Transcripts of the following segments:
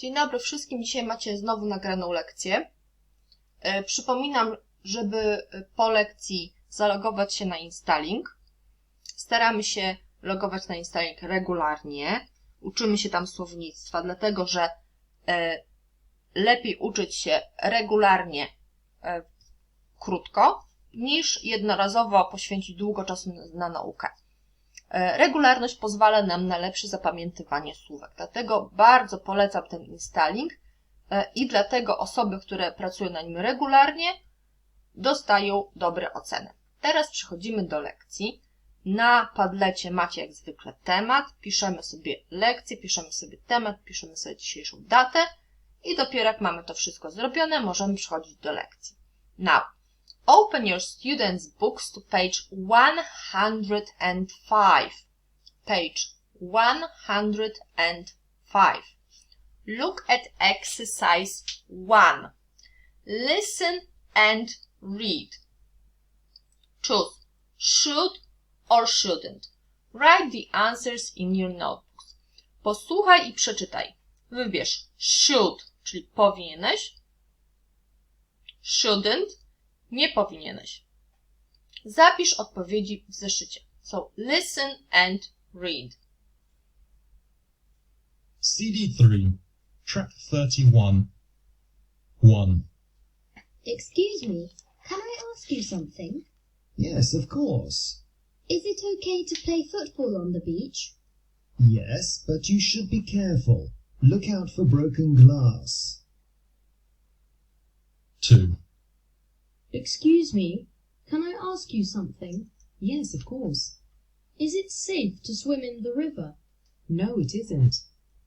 Dzień dobry wszystkim. Dzisiaj macie znowu nagraną lekcję. E, Przypominam, żeby po lekcji zalogować się na Installing. Staramy się logować na Installing regularnie. Uczymy się tam słownictwa, dlatego że e, lepiej uczyć się regularnie e, krótko, niż jednorazowo poświęcić długo czasu na naukę. E, Regularność pozwala nam na lepsze zapamiętywanie słówek. Dlatego bardzo polecam ten installing e, i dlatego osoby, które pracują na nim regularnie, dostają dobre oceny. Teraz przechodzimy do lekcji. Na Padlecie macie jak zwykle temat, piszemy sobie lekcję, piszemy sobie temat, piszemy sobie dzisiejszą datę i dopiero jak mamy to wszystko zrobione, możemy przechodzić do lekcji. Now, Open your students' books to page 105. Page 105. Look at exercise 1. Listen and read. Choose should or shouldn't. Write the answers in your notebooks. Posłuchaj i przeczytaj. Wybierz should, czyli powinieneś, shouldn't, nie powinieneś. Zapisz odpowiedzi w zeszycie. So listen and read. CD3, track 31. 1. Excuse me, can I ask you something? Yes, of course. Is it okay to play football on the beach? Yes, but you should be careful. Look out for broken glass. 2. Excuse me, can I ask you something? Yes, of course. Is it safe to swim in the river? No, it isn't.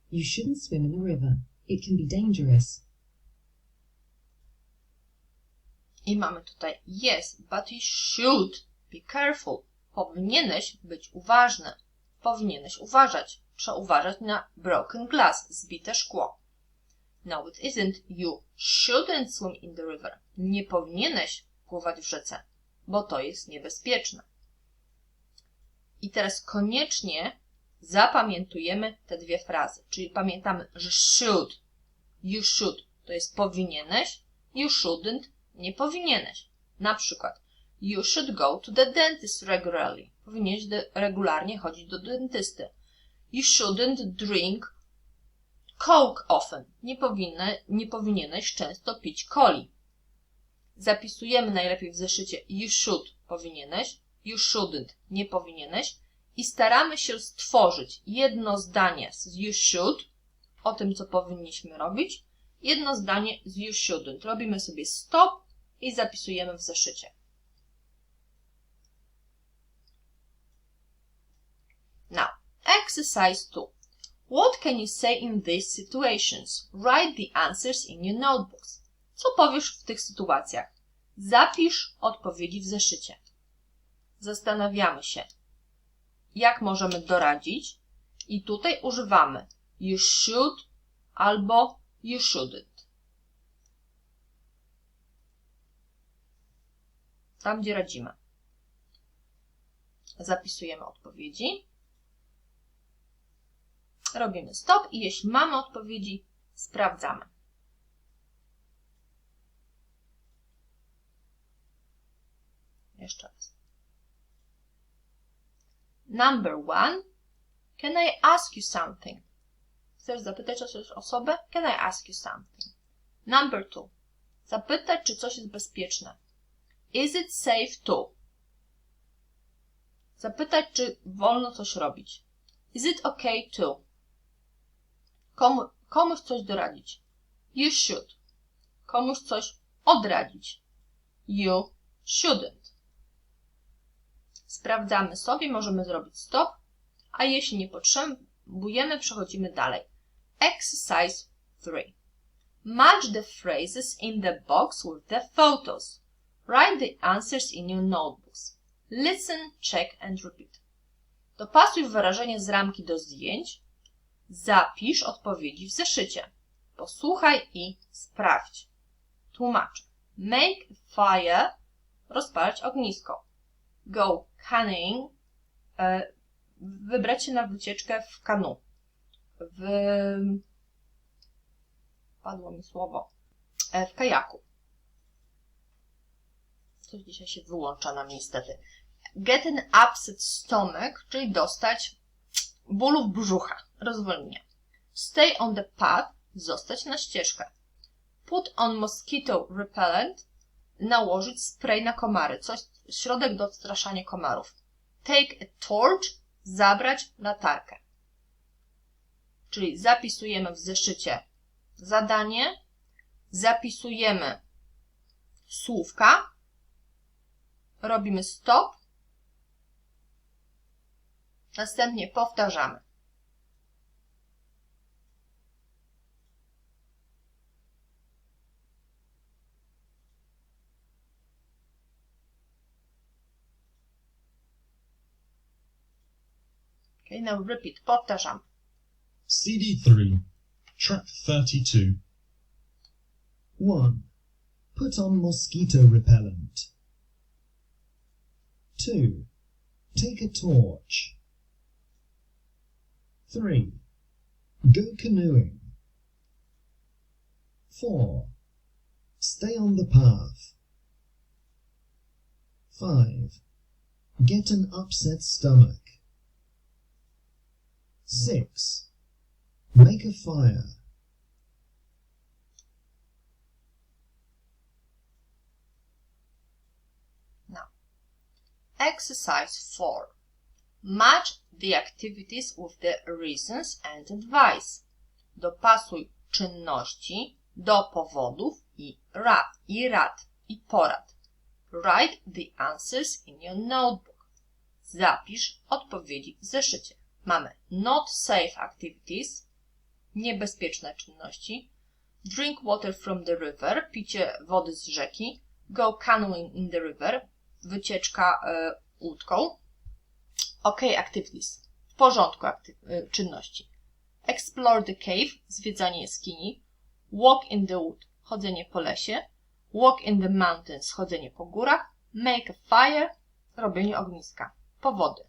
You shouldn't swim in the river. It can be dangerous. I mamy tutaj yes, but you should be careful. Powinieneś być uważny. Powinieneś uważać. Trzeba uważać na broken glass, zbite szkło. No, it isn't. You shouldn't swim in the river. Nie powinieneś pływać w rzece, bo to jest niebezpieczne. I teraz koniecznie zapamiętujemy te dwie frazy. Czyli pamiętamy, że should, you should to jest powinieneś, you shouldn't nie powinieneś. Na przykład, you should go to the dentist regularly. Powinieneś regularnie chodzić do dentysty. You shouldn't drink coke often. Nie, powinna, nie powinieneś często pić coli. Zapisujemy najlepiej w zeszycie you should powinieneś, you shouldn't nie powinieneś i staramy się stworzyć jedno zdanie z you should o tym, co powinniśmy robić, jedno zdanie z you shouldn't. Robimy sobie stop i zapisujemy w zeszycie. Now, exercise 2. What can you say in these situations? Write the answers in your notebooks. Co powiesz w tych sytuacjach? Zapisz odpowiedzi w zeszycie. Zastanawiamy się, jak możemy doradzić i tutaj używamy you should albo you shouldn't. Tam, gdzie radzimy. Zapisujemy odpowiedzi. Robimy stop i jeśli mamy odpowiedzi, sprawdzamy. Jeszcze raz. Number one. Can I ask you something? Chcesz zapytać o coś osobę? Can I ask you something? Number two. Zapytać, czy coś jest bezpieczne. Is it safe to? Zapytać, czy wolno coś robić. Is it okay to? Komu, komuś coś doradzić. You should. Komuś coś odradzić. You shouldn't. Sprawdzamy sobie, możemy zrobić stop, a jeśli nie potrzebujemy, przechodzimy dalej. Exercise 3. Match the phrases in the box with the photos. Write the answers in your notebooks. Listen, check and repeat. Dopasuj wyrażenie z ramki do zdjęć. Zapisz odpowiedzi w zeszycie. Posłuchaj i sprawdź. Tłumacz. Make fire. Rozpalać ognisko. Go canoeing. E, wybrać się na wycieczkę w kanu. W Padło mi słowo. E, w kajaku. Coś dzisiaj się wyłącza nam niestety. Get an upset stomach, czyli dostać bólów brzucha, rozwolnienia. Stay on the path, zostać na ścieżkę. Put on mosquito repellent, nałożyć spray na komary, coś, środek do odstraszania komarów. Take a torch, zabrać latarkę. Czyli zapisujemy w zeszycie zadanie, zapisujemy słówka, robimy stop, następnie powtarzamy. Okay, now repeat, powtarzam. CD3, track 32. 1. Put on mosquito repellent. 2. Take a torch. 3. Go canoeing. 4. Stay on the path. 5. Get an upset stomach. 6. Make a fire. Exercise 4. Match the activities with the reasons and advice. Dopasuj czynności do powodów i rad, i rad, i porad. Write the answers in your notebook. Zapisz odpowiedzi w zeszycie. Mamy not safe activities, niebezpieczne czynności, drink water from the river, picie wody z rzeki, go canoeing in the river, wycieczka y, łódką. OK activities. W porządku aktyw- y, czynności. Explore the cave. Zwiedzanie jaskini. Walk in the wood. Chodzenie po lesie. Walk in the mountains. Chodzenie po górach. Make a fire. Robienie ogniska. Powody.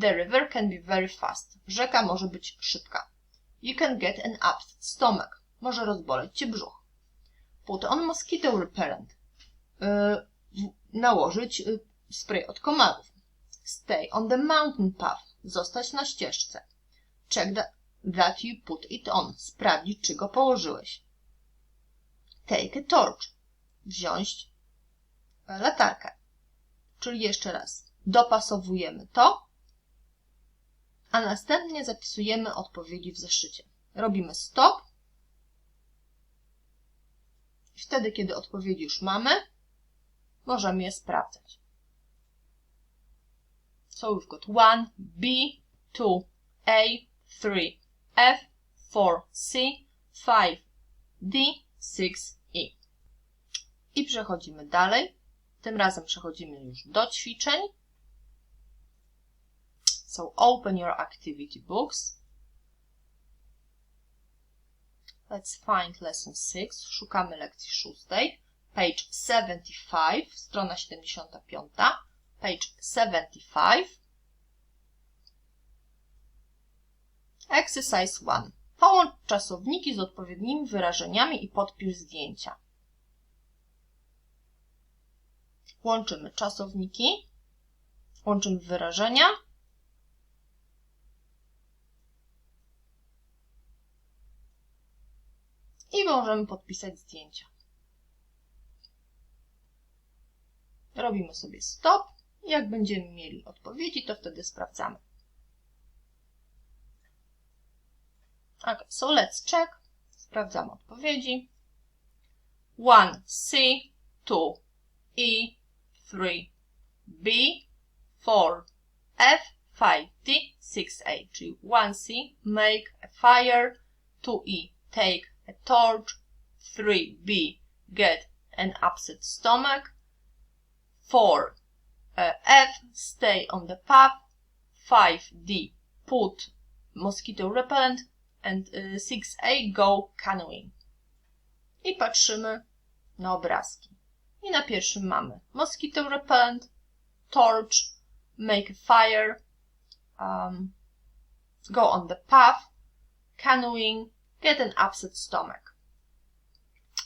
The river can be very fast. Rzeka może być szybka. You can get an upset stomach. Może rozboleć cię brzuch. Put on mosquito repellent. Y, nałożyć y, spray od komarów. Stay on the mountain path. Zostać na ścieżce. Check that, you put it on. Sprawdzić, czy go położyłeś. Take a torch. Wziąć latarkę. Czyli jeszcze raz. Dopasowujemy to, a następnie zapisujemy odpowiedzi w zeszycie. Robimy stop. Wtedy, kiedy odpowiedzi już mamy, możemy je sprawdzać. So we've got 1, B, 2, A, 3, F, 4, C, 5, D, 6, E. I przechodzimy dalej. Tym razem przechodzimy już do ćwiczeń. So open your activity books. Let's find lesson 6. Szukamy lekcji szóstej. Page 75, strona 75. Page 75. Exercise 1. Połącz czasowniki z odpowiednimi wyrażeniami i podpisz zdjęcia. Łączymy czasowniki, łączymy wyrażenia. I możemy podpisać zdjęcia. Robimy sobie stop. Jak będziemy mieli odpowiedzi, to wtedy sprawdzamy. Ok, so let's check. Sprawdzamy odpowiedzi. 1 C, 2 E, 3 B, 4 F, 5 D, 6A, czyli 1C, make a fire, 2E, take a torch, 3B, get an upset stomach, 4 uh, F, stay on the path, 5D, put mosquito repellent, and uh, 6A, go canoeing. I patrzymy na obrazki. I na pierwszym mamy mosquito repellent, torch, make a fire, um, go on the path, canoeing, get an upset stomach.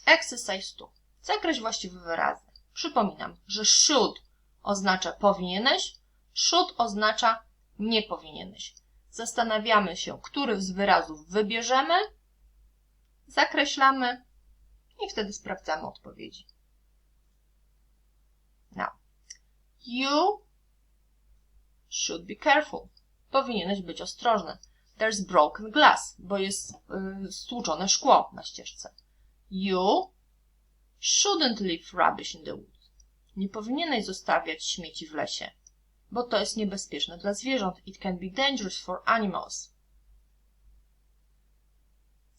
Exercise 2. Zakreśl właściwe wyrazy. Przypominam, że should oznacza powinieneś, should oznacza nie powinieneś. Zastanawiamy się, który z wyrazów wybierzemy, zakreślamy i wtedy sprawdzamy odpowiedzi. Now, you should be careful. Powinieneś być ostrożny. There's broken glass, bo jest y, stłuczone szkło na ścieżce. You shouldn't leave rubbish in the woods. Nie powinieneś zostawiać śmieci w lesie, bo to jest niebezpieczne dla zwierząt. It can be dangerous for animals.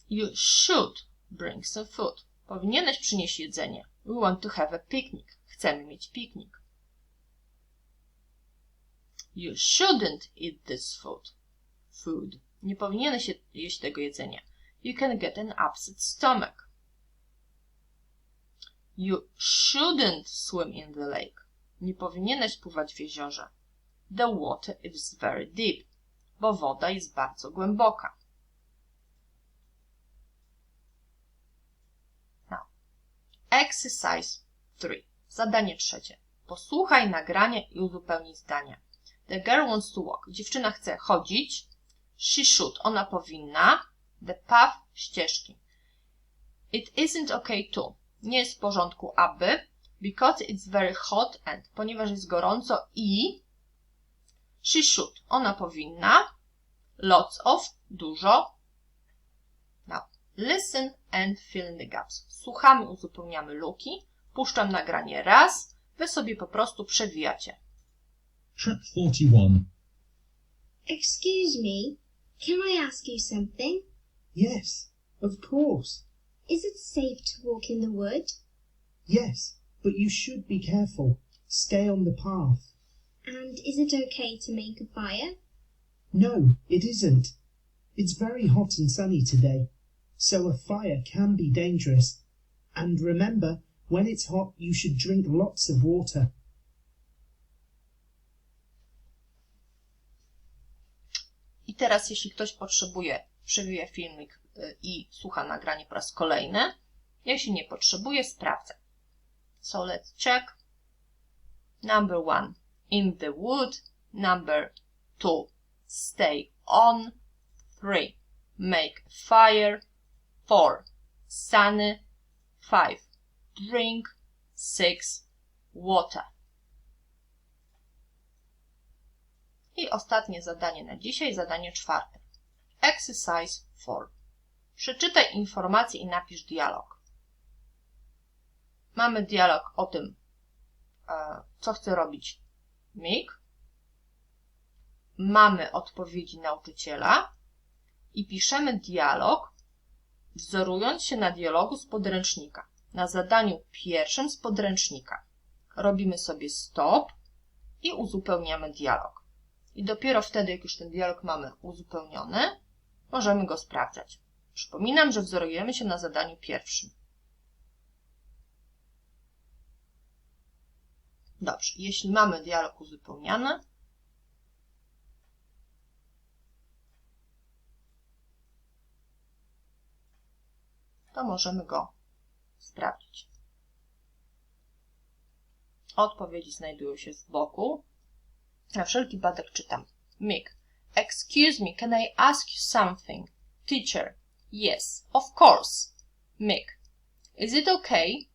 You should bring some food. Powinieneś przynieść jedzenie. We want to have a picnic. Chcemy mieć piknik. You shouldn't eat this food. Food. Nie powinieneś je- jeść tego jedzenia. You can get an upset stomach. You shouldn't swim in the lake. Nie powinieneś pływać w jeziorze. The water is very deep. Bo woda jest bardzo głęboka. Now, exercise 3. Zadanie trzecie. Posłuchaj nagrania i uzupełnij zdania. The girl wants to walk. Dziewczyna chce chodzić. She should. Ona powinna. The path. Ścieżki. It isn't okay to. Nie jest w porządku, aby. Because it's very hot and. Ponieważ jest gorąco i. She should. Ona powinna. Lots of. Dużo. Now, listen and fill in the gaps. Słuchamy, uzupełniamy luki. Puszczam nagranie raz. Wy sobie po prostu przewijacie. Track 41. Excuse me, can I ask you something? Yes, of course. Is it safe to walk in the wood? Yes, but you should be careful. Stay on the path. And is it okay to make a fire? No, it isn't. It's very hot and sunny today, so a fire can be dangerous. And remember, when it's hot, you should drink lots of water. I teraz, jeśli ktoś potrzebuje, przewija filmik y, i słucha nagranie po raz kolejny. Jeśli nie potrzebuje, sprawdzę. So let's check. Number one, in the wood. Number two, stay on. Three, make fire. Four, sunny. Five, drink. Six, water. I ostatnie zadanie na dzisiaj, zadanie czwarte. Exercise 4. Przeczytaj informacje i napisz dialog. Mamy dialog o tym, e, co chce robić Mig. Mamy odpowiedzi nauczyciela i piszemy dialog, wzorując się na dialogu z podręcznika. Na zadaniu pierwszym z podręcznika. Robimy sobie stop i uzupełniamy dialog. I dopiero wtedy, jak już ten dialog mamy uzupełniony, możemy go sprawdzać. Przypominam, że wzorujemy się na zadaniu pierwszym. Dobrze, jeśli mamy dialog uzupełniony, to możemy go sprawdzić. Odpowiedzi znajdują się z boku. Na wszelki wypadek czytam. Mick. Excuse me, can I ask you something? Teacher. Yes, of course. Mick. Is it okay?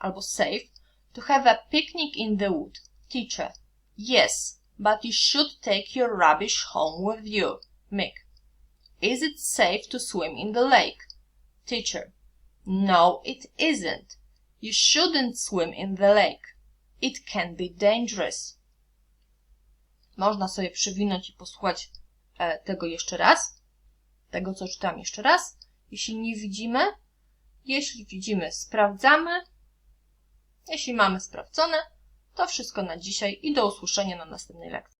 Albo safe to have a picnic in the wood? Teacher. Yes, but you should take your rubbish home with you. Mick. Is it safe to swim in the lake? Teacher. No, it isn't. You shouldn't swim in the lake. It can be dangerous. Można sobie przewinąć i posłuchać tego jeszcze raz. Tego, co czytam jeszcze raz. Jeśli nie widzimy, jeśli widzimy, sprawdzamy. Jeśli mamy sprawdzone, to wszystko na dzisiaj i do usłyszenia na następnej lekcji.